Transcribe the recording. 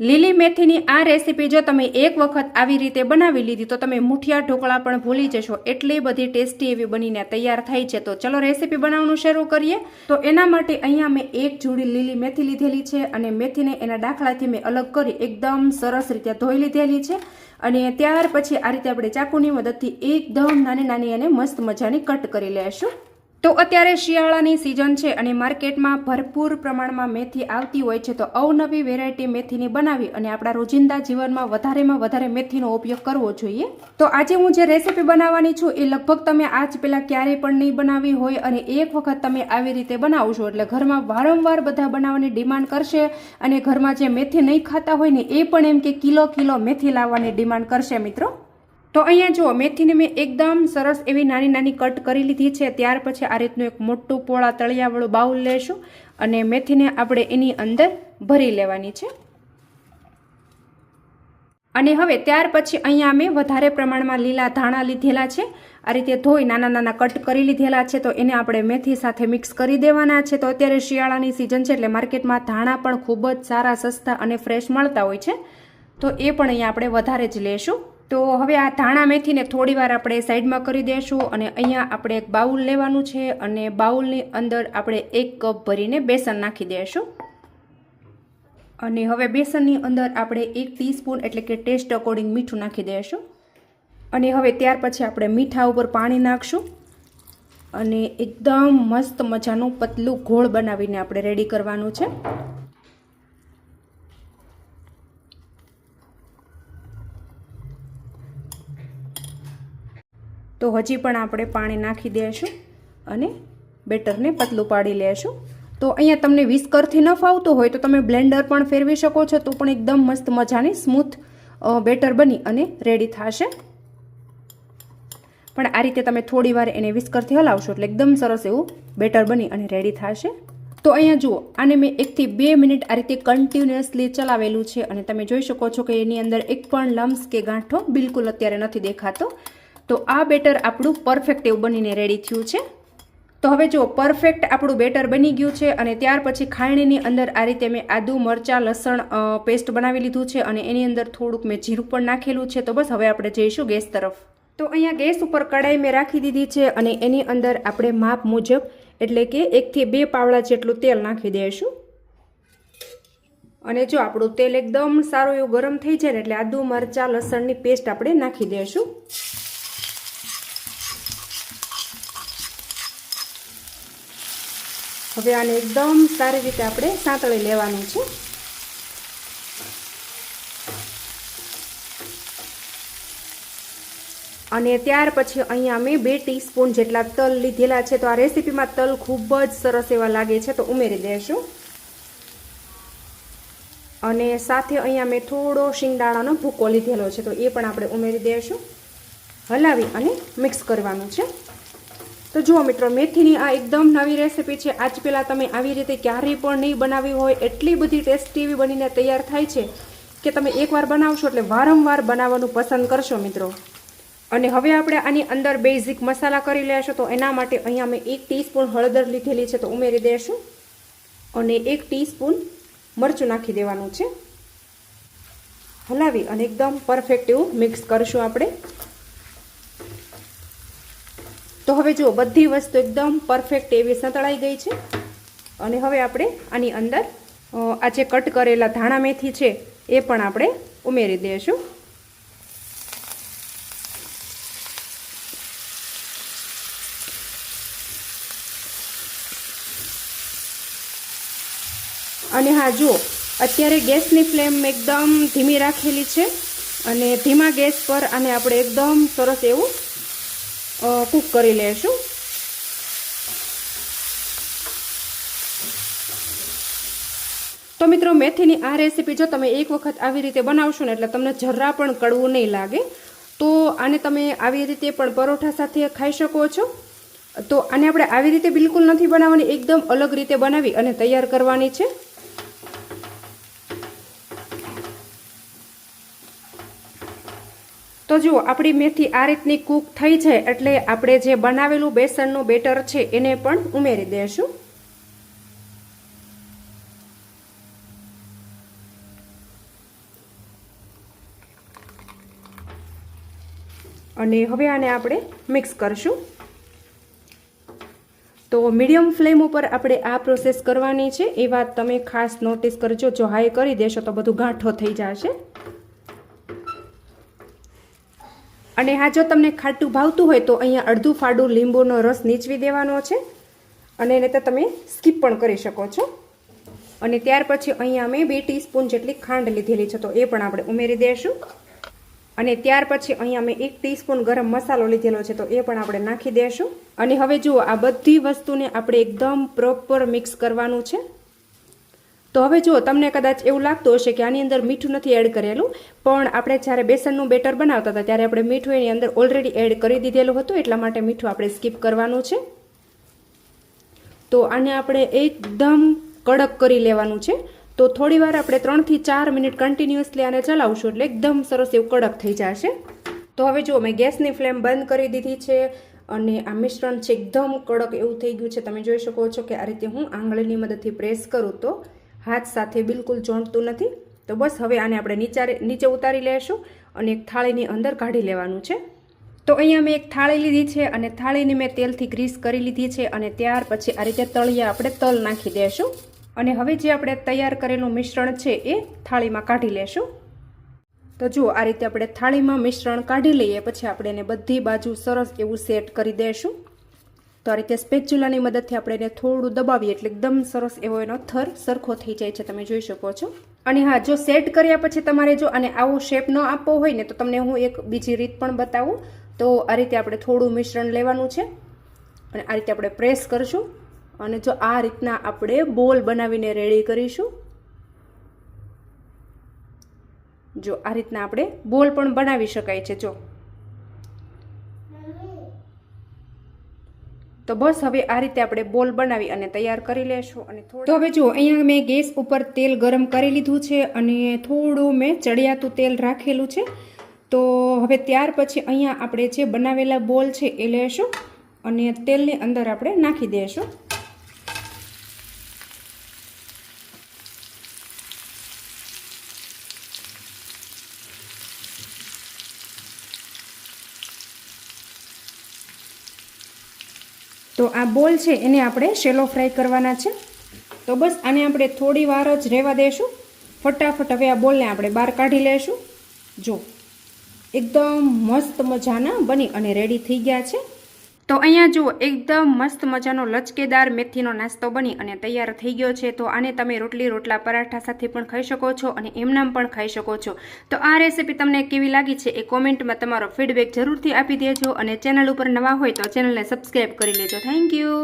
લીલી મેથીની આ રેસીપી જો તમે એક વખત આવી રીતે બનાવી લીધી, તો તમે મુઠિયા ઢોકળા પણ ભૂલી જશો. એટલી બધી ટેસ્ટી એવી બનીને તૈયાર થાય છે. તો ચલો રેસીપી બનાવવાનું શરૂ કરીએ. તો એના માટે અહીંયા મેં એક જોડી લીલી મેથી લીધેલી છે અને મેથીને એના દાખલાથી મેં અલગ કરી એકદમ સરસ રીતે ધોઈ લીધેલી છે. અને ત્યાર પછી આ રીતે આપણે ચાકુની મદદથી એકદમ નાની નાની અને મસ્ત મજાની કટ કરી લેશું. તો અત્યારે શિયાળાની સિઝન છે અને માર્કેટમાં ભરપૂર પ્રમાણમાં મેથી આવતી હોય છે, તો અવનવી વેરાયટી મેથીની બનાવી અને આપણા રોજિંદા જીવનમાં વધારેમાં વધારે મેથીનો ઉપયોગ કરવો જોઈએ. તો આજે હું જે રેસીપી બનાવવાની છું, એ લગભગ તમે આજ પહેલાં ક્યારેય પણ નહીં બનાવી હોય અને એક વખત તમે આવી રીતે બનાવશો એટલે ઘરમાં વારંવાર બધા બનાવવાની ડિમાન્ડ કરશે અને ઘરમાં જે મેથી નહીં ખાતા હોય ને, એ પણ એમ કે કિલો કિલો મેથી લાવવાની ડિમાન્ડ કરશે મિત્રો. તો અહીંયા જુઓ મેથીને મેં એકદમ સરસ એવી નાની નાની કટ કરી લીધી છે, ત્યાર પછી આ રીતનું એક મોટું પોળા તળિયાવાળું બાઉલ લેશું અને મેથીને આપણે એની અંદર ભરી લેવાની છે. અને હવે ત્યાર પછી અહીંયા મેં વધારે પ્રમાણમાં લીલા ધાણા લીધેલા છે. આ રીતે ધોઈ નાના નાના કટ કરી લીધેલા છે, તો એને આપણે મેથી સાથે મિક્સ કરી દેવાના છે. તો અત્યારે શિયાળાની સિઝન છે, એટલે માર્કેટમાં ધાણા પણ ખૂબ જ સારા, સસ્તા અને ફ્રેશ મળતા હોય છે. તો એ પણ અહીંયા આપણે વધારે જ લેશું. તો હવે આ ધાણા મેથીને થોડીવાર આપણે સાઈડમાં કરી દઈશું અને અહીંયા આપણે એક બાઉલ લેવાનું છે અને બાઉલની અંદર આપણે એક કપ ભરીને બેસન નાખી દઈશું અને હવે બેસનની અંદર આપણે એક ટીસ્પૂન એટલે કે ટેસ્ટ અકોર્ડિંગ મીઠું નાખી દઈશું અને હવે ત્યાર પછી આપણે મીઠા ઉપર પાણી નાખશું. અને એકદમ મસ્ત મજાનું પતલું ઘોળ બનાવીને આપણે રેડી કરવાનું છે. તો હજી પણ આપણે પાણી નાખી દઈશું અને બેટરને પતલું પાડી લેશું. તો અહીંયા તમને વિસ્કરથી ન ફાવતું હોય તો તમે બ્લેન્ડર પણ ફેરવી શકો છો. તો પણ એકદમ મસ્ત મજાની સ્મૂથ બેટર બની અને રેડી થશે. પણ આ રીતે તમે થોડી વાર એને વિસ્કરથી હલાવશો એટલે એકદમ સરસ એવું બેટર બની અને રેડી થશે. તો અહીંયા જુઓ, આને મેં એકથી બે મિનિટ આ રીતે કન્ટિન્યુઅસલી ચલાવેલું છે અને તમે જોઈ શકો છો કે એની અંદર એક પણ લમ્સ કે ગાંઠો બિલકુલ અત્યારે નથી દેખાતો. તો આ બેટર આપણું પરફેક્ટ એવું બનીને રેડી થયું છે. તો હવે જો પરફેક્ટ આપણું બેટર બની ગયું છે અને ત્યાર પછી ખાયણીની અંદર આ રીતે મેં આદુ, મરચાં, લસણ પેસ્ટ બનાવી લીધું છે અને એની અંદર થોડુંક મેં જીરું પણ નાખેલું છે. તો બસ હવે આપણે જઈશું ગેસ તરફ. તો અહીંયા ગેસ ઉપર કડાઈ મેં રાખી દીધી છે અને એની અંદર આપણે માપ મુજબ એટલે કે એકથી બે પાવડા જેટલું તેલ નાખી દઈશું. અને જો આપણું તેલ એકદમ સારું એવું ગરમ થઈ જાય એટલે આદુ, મરચાં, લસણની પેસ્ટ આપણે નાખી દઈશું. હવે આને એકદમ સારી રીતે આપણે સાંતળી લેવાનું છે. અને ત્યાર પછી અહીંયા મેં બે ટીસ્પૂન જેટલા તલ લીધેલા છે. તો આ રેસીપીમાં તલ ખૂબ જ સરસ એવા લાગે છે, તો ઉમેરી દઈશું અને સાથે અહીંયા મેં થોડો શિંગદાણાનો ભૂકો લીધેલો છે, તો એ પણ આપણે ઉમેરી દઈશું હલાવી અને મિક્સ કરવાનું છે. તો જુઓ મિત્રો, મેથીની આ એકદમ નવી રેસીપી છે. આજ પહેલાં તમે આવી રીતે ક્યારેય પણ નહીં બનાવી હોય, એટલી બધી ટેસ્ટી એવી બનીને તૈયાર થાય છે કે તમે એકવાર બનાવશો એટલે વારંવાર બનાવવાનું પસંદ કરશો મિત્રો. અને હવે આપણે આની અંદર બેઝિક મસાલા કરી લેશું તો એના માટે અહીંયા મેં એક ટીસ્પૂન હળદર લીધેલી છે, તો ઉમેરી દઈશું અને એક ટીસ્પૂન મરચું નાખી દેવાનું છે. હલાવી અને એકદમ પરફેક્ટ એવું મિક્સ કરશું આપણે. તો હવે જુઓ, બધી વસ્તુ એકદમ પરફેક્ટ એવી સંતળાઈ ગઈ છે. અને હવે આપણે આની અંદર આ જે કટ કરેલા ધાણા મેથી છે, એ પણ આપણે ઉમેરી દઈશું. અને હા, જુઓ, અત્યારે ગેસની ફ્લેમ એકદમ ધીમી રાખેલી છે. અને ધીમા ગેસ પર આને આપણે એકદમ સરસ એવું કૂક કરી લેશું. તો મિત્રો, મેથીની આ રેસીપી જો તમે એક વખત આવી રીતે બનાવશો ને એટલે તમને જરા પણ કડવું નહીં લાગે, તો આને તમે આવી રીતે પણ પરોઠા સાથે ખાઈ શકો છો. તો આને આપણે આવી રીતે બિલકુલ નથી બનાવવાની, એકદમ અલગ રીતે બનાવી અને તૈયાર કરવાની છે. તો જુઓ, આપણી મેથી આ રીતની કૂક થઈ છે એટલે આપણે જે બનાવેલું બેસનનું બેટર છે એને પણ ઉમેરી દઈશું અને હવે આને આપણે મિક્સ કરશું. તો મીડિયમ ફ્લેમ ઉપર આપણે આ પ્રોસેસ કરવાની છે. એ વાત તમે ખાસ નોટિસ કરજો. જો હાઈ કરી દેશો તો બધું ગાંઠો થઈ જશે. અને હા, જો તમને ખાટું ભાવતું હોય તો અહીંયા અડધું ફાડું લીંબુનો રસ નીચવી દેવાનો છે. અને એને તો તમે સ્કીપ પણ કરી શકો છો. અને ત્યાર પછી અહીંયા અમે બે ટીસ્પૂન જેટલી ખાંડ લીધેલી છે, તો એ પણ આપણે ઉમેરી દઈશું અને ત્યાર પછી અહીંયા મેં એક ટીસ્પૂન ગરમ મસાલો લીધેલો છે, તો એ પણ આપણે નાખી દઈશું અને હવે જુઓ, આ બધી વસ્તુને આપણે એકદમ પ્રોપર મિક્સ કરવાનું છે. તો હવે જુઓ તમને કદાચ એવું લાગતું હશે કે આની અંદર મીઠું નથી એડ કરેલું, પણ આપણે જ્યારે બેસનનું બેટર બનાવતા હતા ત્યારે આપણે મીઠું એની અંદર ઓલરેડી એડ કરી દીધેલું હતું, એટલા માટે મીઠું આપણે સ્કીપ કરવાનું છે. તો આને આપણે એકદમ કડક કરી લેવાનું છે. તો થોડી વાર આપણે ત્રણથી ચાર મિનિટ કન્ટિન્યુઅસલી આને ચલાવશું એટલે એકદમ સરસ એવું કડક થઈ જશે. તો હવે જુઓ મેં ગેસની ફ્લેમ બંધ કરી દીધી છે અને આ મિશ્રણ છે એકદમ કડક એવું થઈ ગયું છે. તમે જોઈ શકો છો કે આ રીતે હું આંગળીની મદદથી પ્રેસ કરું તો હાથ સાથે બિલકુલ ચોંટતું નથી. તો બસ હવે આને આપણે નીચે નીચે ઉતારી લેશું અને એક થાળીની અંદર કાઢી લેવાનું છે. તો અહીંયા મેં એક થાળી લીધી છે અને થાળીને મેં તેલથી ગ્રીસ કરી લીધી છે અને ત્યાર પછી આ રીતે તળિયા આપણે તલ નાખી દેશું. અને હવે જે આપણે તૈયાર કરેલું મિશ્રણ છે એ થાળીમાં કાઢી લેશું. તો જુઓ, આ રીતે આપણે થાળીમાં મિશ્રણ કાઢી લઈએ, પછી આપણે એને બધી બાજુ સરસ એવું સેટ કરી દઈશું તો આ રીતે સ્પેચ્યુલાની મદદથી આપણે એને થોડું દબાવીએ એટલે એકદમ સરસ એવો એનો થર સરખો થઈ જાય છે, તમે જોઈ શકો છો. અને હા, જો સેટ કર્યા પછી તમારે જો અને આવો શેપ ન આપવો હોય ને, તો તમને હું એક બીજી રીત પણ બતાવું. તો આ રીતે આપણે થોડું મિશ્રણ લેવાનું છે. અને આ રીતે આપણે પ્રેસ કરશું. અને જો આ રીતના આપણે બોલ બનાવીને રેડી કરીશું. જો આ રીતના આપણે બોલ પણ બનાવી શકાય છે, જો. તો બસ હવે આ રીતે આપણે બોલ બનાવી અને તૈયાર કરી લેશું અને તો હવે જુઓ અહીંયા મેં ગેસ ઉપર તેલ ગરમ કરી લીધું છે અને થોડું મેં ચડિયાતું તેલ રાખેલું છે. તો હવે ત્યાર પછી અહીંયા આપણે જે બનાવેલા બોલ છે એ લેશું અને તેલની અંદર આપણે નાખી દઈશું તો આ બોલ છે એને આપણે શેલો ફ્રાય કરવાના છે. તો બસ આને આપણે થોડી વાર જ રહેવા દઈશું ફટાફટ હવે આ બોલને આપણે બહાર કાઢી લઈશું જો, એકદમ મસ્ત મજાના બની અને રેડી થઈ ગયા છે. તો અહીંયા જુઓ, એકદમ મસ્ત મજાનો લચકેદાર મેથીનો નાસ્તો બની અને તૈયાર થઈ ગયો છે. તો આને તમે રોટલી, રોટલા, પરાઠા સાથે પણ ખાઈ શકો છો અને એમનામ પણ ખાઈ શકો છો. તો આ રેસીપી તમને કેવી લાગી છે એ કોમેન્ટમાં તમારો ફીડબેક જરૂરથી આપી દેજો અને ચેનલ ઉપર નવા હોય તો ચેનલને સબસ્ક્રાઈબ કરી લેજો. Thank you.